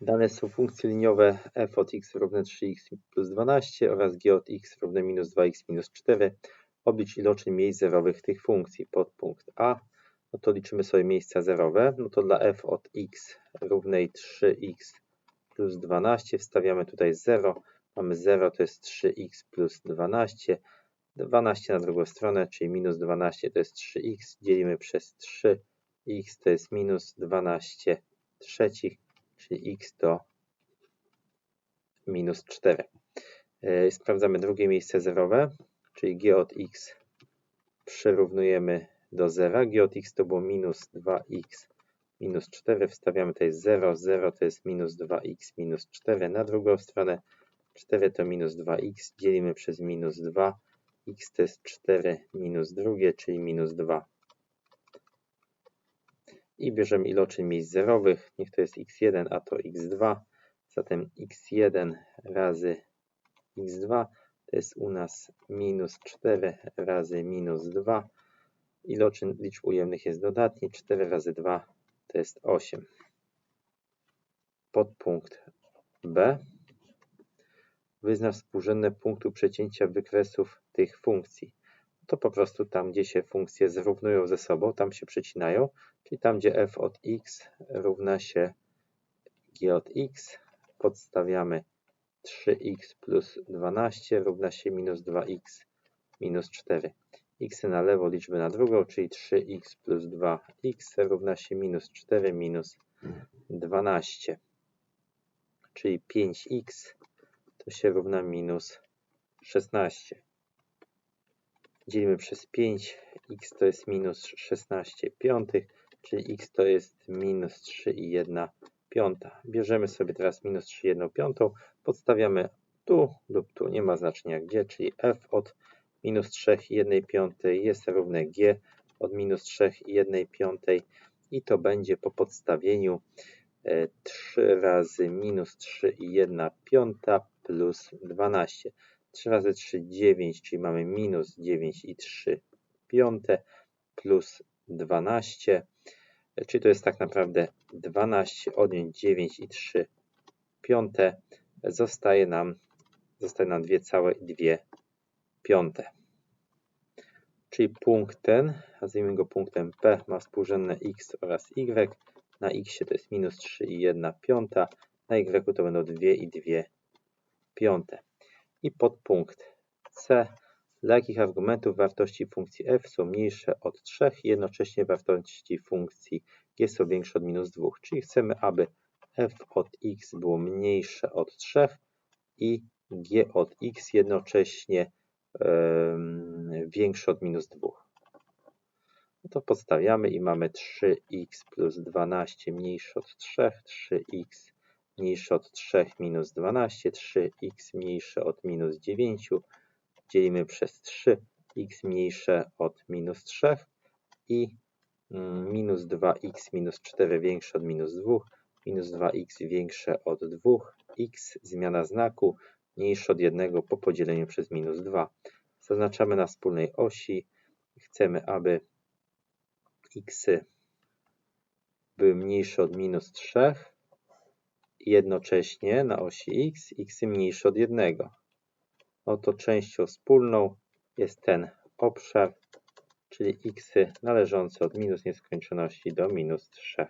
Dane są funkcje liniowe f od x równe 3x plus 12 oraz g od x równe minus 2x minus 4. Oblicz iloczyn miejsc zerowych tych funkcji. Podpunkt A, no to liczymy sobie miejsca zerowe. No to dla f od x równej 3x plus 12 wstawiamy tutaj 0. Mamy 0 to jest 3x plus 12. 12 na drugą stronę, czyli minus 12 to jest 3x. Dzielimy przez 3. x to jest minus 12 trzecich czyli x to minus 4. E, sprawdzamy drugie miejsce zerowe, czyli g od x przyrównujemy do 0. g od x to było minus 2x minus 4. Wstawiamy tutaj 0, 0 to jest minus 2x minus 4. Na drugą stronę 4 to minus 2x, dzielimy przez minus 2. x to jest 4 minus drugie, czyli minus 2 i bierzemy iloczyn miejsc zerowych. Niech to jest x1, a to x2. Zatem x1 razy x2 to jest u nas minus 4 razy minus 2. Iloczyn liczb ujemnych jest dodatni. 4 razy 2 to jest 8. Podpunkt B. Wyznacz współrzędne punktu przecięcia wykresów tych funkcji to po prostu tam, gdzie się funkcje zrównują ze sobą, tam się przecinają, czyli tam, gdzie f od x równa się g od x, podstawiamy 3x plus 12 równa się minus 2x minus 4. x na lewo, liczby na drugą, czyli 3x plus 2x równa się minus 4 minus 12. Czyli 5x to się równa minus 16 dzielimy przez 5, x to jest minus 16 piątych, czyli x to jest minus 3 i 1 piąta. Bierzemy sobie teraz minus 3 i 1 piątą, podstawiamy tu lub tu, nie ma znaczenia gdzie, czyli f od minus 3 i 1 piątej jest równe g od minus 3 i 1 piątej i to będzie po podstawieniu 3 e, razy minus 3 i 1 piąta plus 12. 3 razy 3, 9, czyli mamy minus 9 i 3 piąte plus 12, czyli to jest tak naprawdę 12 odjąć 9 i 3 piąte, zostaje nam, zostaje nam 2 całe i 2 piąte. Czyli punkt ten, nazwijmy go punktem P, ma współrzędne x oraz y. Na x to jest minus 3 i 1 piąta, na y to będą 2 i 2 piąte i podpunkt C, dla jakich argumentów wartości funkcji f są mniejsze od 3 i jednocześnie wartości funkcji g są większe od minus 2. Czyli chcemy, aby f od x było mniejsze od 3 i g od x jednocześnie yy, większe od minus 2. No to podstawiamy i mamy 3x plus 12 mniejsze od 3, 3x mniejsze od 3 minus 12, 3x mniejsze od minus 9, dzielimy przez 3, x mniejsze od minus 3 i mm, minus 2x minus 4 większe od minus 2, minus 2x większe od 2, x zmiana znaku mniejsze od 1 po podzieleniu przez minus 2. Zaznaczamy na wspólnej osi. Chcemy, aby x były mniejsze od minus 3, jednocześnie na osi x, x mniejsze od 1. Oto częścią wspólną jest ten obszar, czyli x należący od minus nieskończoności do minus 3.